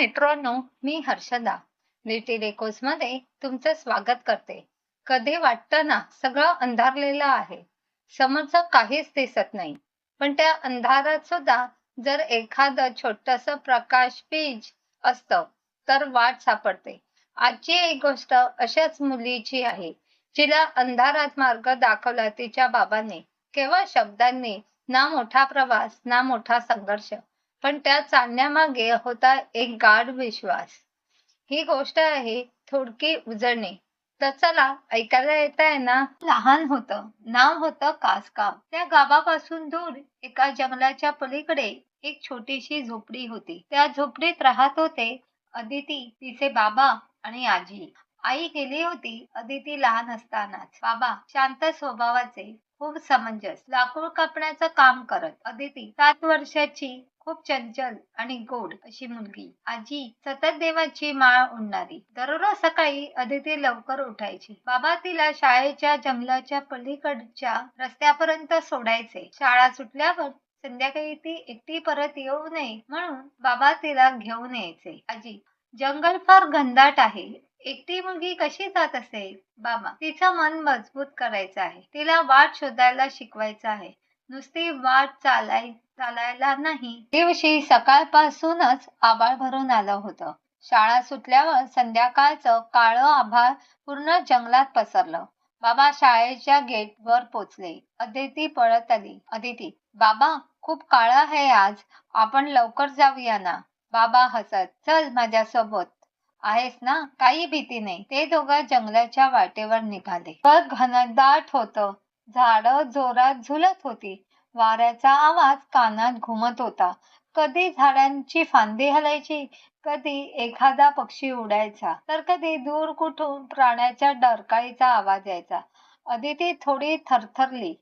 मित्रांनो मी हर्षदा. लिटिलमध्ये तुमचं स्वागत करते. कधी वाटतं ना सगळं अंधारलेलं आहे. समोरचं काहीच दिसत नाही. पण त्या अंधारात सुद्धा जर एखादं छोटस प्रकाश बीज असत तर वाट सापडते. आजची एक गोष्ट अशाच मुलीची आहे जिला अंधारात मार्ग दाखवला तिच्या बाबांनी. केवळ शब्दांनी ना मोठा प्रवास ना मोठा संघर्ष. पण त्या चालण्यामागे होता एक गाढ विश्वास. ही गोष्ट आहे थोडकी उजळणे. तर चला ऐकायला येत आहे ना? लहान होत. नाव होतं कासगाव त्या गावापासून दूर एका जंगलाच्या पलीकडे एक छोटीशी झोपडी होती. त्या झोपडीत राहत होते अदिती तिचे बाबा आणि आजी. आई गेली होती अदिती लहान असतानाच. बाबा शांत स्वभावाचे खूप समंजस लाकूड कापण्याचं काम करत. अदिती सात वर्षाची खूप चंचल आणि गोड अशी मुलगी. आजी सतत देवाची माळ उडणारी दररोज सकाळी अदिती लवकर उठायची. बाबा तिला शाळेच्या जंगलाच्या पलीकडच्या रस्त्यापर्यंत सोडायचे. शाळा सुटल्यावर संध्याकाळी ती एकटी परत येऊ नये म्हणून बाबा तिला घेऊन यायचे. आजी जंगल फार घनदाट आहे. एकटी मुलगी कशी जात असेल? बाबा तिचं मन मजबूत करायचं आहे. तिला वाट शोधायला शिकवायचं आहे. नुसती वाट चालाय चालायला नाही. दिवशी सकाळपासूनच आभाळ भरून आलं होतं. शाळा सुटल्यावर संध्याकाळचं काळं आभाळ पूर्ण जंगलात पसरलं. बाबा शाळेच्या गेटवर पोचले. अदिती पळत आली. अदिती बाबा खूप काळ आहे आज. आपण लवकर जाऊया ना. बाबा हसत चल माझ्यासोबत. आहेस ना? काही भीती नाही. ते दोघं जंगलाच्या वाटेवर निघाले. घनदाट होत. झाड जोरात झुलत होती. वाऱ्याचा आवाज कानात घुमत होता. कधी झाडांची फांदी हलायची? कधी एखादा पक्षी उडायचा? तर कधी दूर कुठून प्राण्याच्या डरकाळीचा आवाज यायचा? अदिती थोडी थरथरली.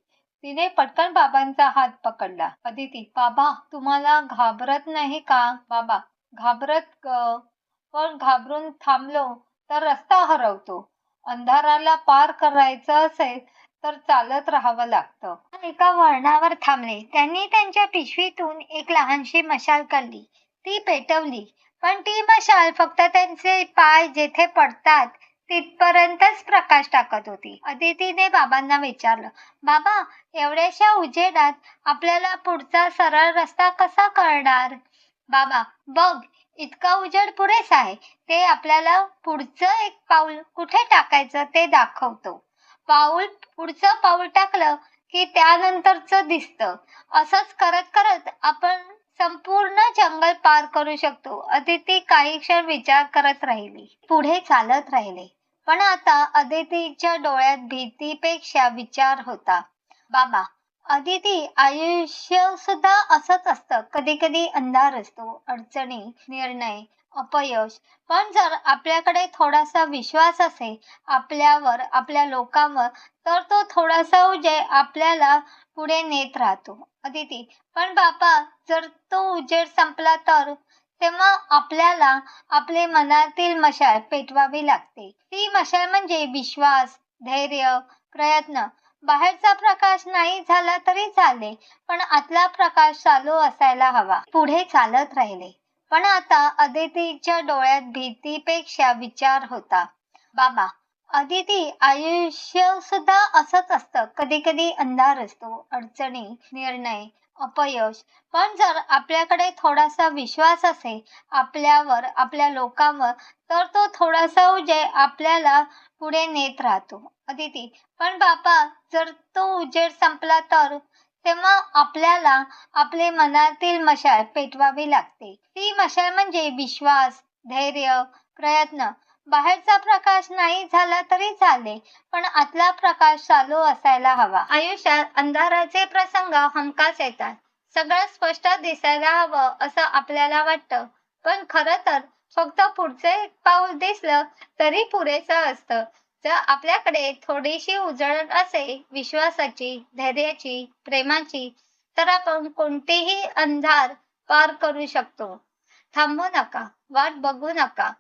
तिने पटकन बाबांचा हात पकडला. अदिती बाबा तुम्हाला घाबरत नाही का? बाबा घाबरत पण घाबरून थांबलो तर रस्ता हरवतो. अंधाराला पार करायचं असेल तर चालत राहावं लागतं. एका वळणावर थांबले. त्यांनी त्यांच्या पिशवीतून एक लहानशी मशाल काढली. ती पेटवली. पण ती मशाल फक्त त्यांचे पाय जेथे पडतात तिथपर्यंतच प्रकाश टाकत होती. अदितीने बाबांना विचारलं बाबा एवढ्याशा उजेडात आपल्याला पुढचा सरळ रस्ता कसा कळणार? बाबा बघ इतका उजेड पुरेसा आहे. ते आपल्याला पुढचं एक पाऊल कुठे टाकायचं ते दाखवतो. पाऊल पुढचं पाऊल टाकलं की त्यानंतरच दिसतं. असंच करत करत आपण संपूर्ण जंगल पार करू शकतो. अदिती काही क्षण विचार करत राहिली. पुढे चालत राहिले. पण आता अदितीच्या डोळ्यात भीतीपेक्षा विचार होता. बाबा अदिती आयुष्य सुद्धा असंच असतं. कधी कधी अंधार असतो. अडचणी निर्णय अपयश. पण जर आपल्याकडे थोडासा विश्वास असेल आपल्यावर आपल्या लोकांवर तर तो थोडासा उजेड आपल्याला पुढे नेत राहतो. अदिती पण बाबा जर तो उजेड संपला तर? तेव्हा आपल्याला आपले मनातील मशाल पेटवावी लागते. ती मशाल म्हणजे विश्वास धैर्य प्रयत्न. बाहेरचा प्रकाश नाही झाला तरी चालेल पण आतला प्रकाश चालू असायला हवा. पुढे चालत राहिले. पण आता अदितीच्या डोळ्यात भीतीपेक्षा विचार होता. बाबा अदिती आयुष्य सुद्धा असंच असतं. कधी कधी अंधार असतो अडचणी निर्णय अपयश. पण जर आपल्याकडे थोडासा विश्वास असेल आपल्यावर आपल्या लोकांवर तर तो थोडासा उजय आपल्याला पुढे नेत राहतो. अदिती पण बाबा जर तो उजेड संपला तर? तेव्हा आपल्याला आपले मनातील मशाल पेटवावी लागते. ती मशाल म्हणजे विश्वास धैर्य प्रयत्न. बाहेरचा प्रकाश नाही झाला तरी चालेल पण आतला प्रकाश चालू असायला हवा. आयुष्यात अंधाराचे प्रसंग हमखास येतात. सगळं स्पष्ट दिसायला हवं असं आपल्याला वाटतं. पण खर तर फक्त पुढचं एक पाऊल दिसलं तरी पुरेसं असतं. जर आपल्याकडे थोडीशी उजळण असेल विश्वासाची धैर्याची प्रेमाची तर आपण कोणतेही अंधार पार करू शकतो. थांबू नका वाट बघू नका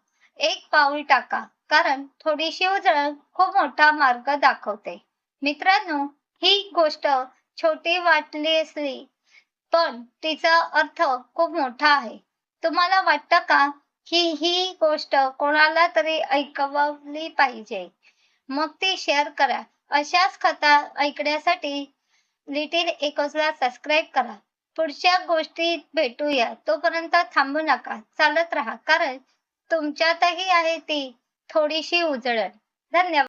एक पाऊल टाका कारण थोडीशी उजळण खूप मोठा मार्ग दाखवते. मित्रांनो ही गोष्ट छोटी वाटली असली पण तिचा अर्थ खूप मोठा आहे. तुम्हाला वाटतं का ही ही गोष्ट कोणाला तरी ऐकवली पाहिजे? मग ती शेअर करा. अशाच कथा ऐकण्यासाठी लिटिल एकोजला सबस्क्राईब करा. पुढच्या गोष्टी भेटूया. तोपर्यंत थांबू नका. चालत राहा. कारण तुमच्यातही आहे ती थोडीशी उजळण. धन्यवाद.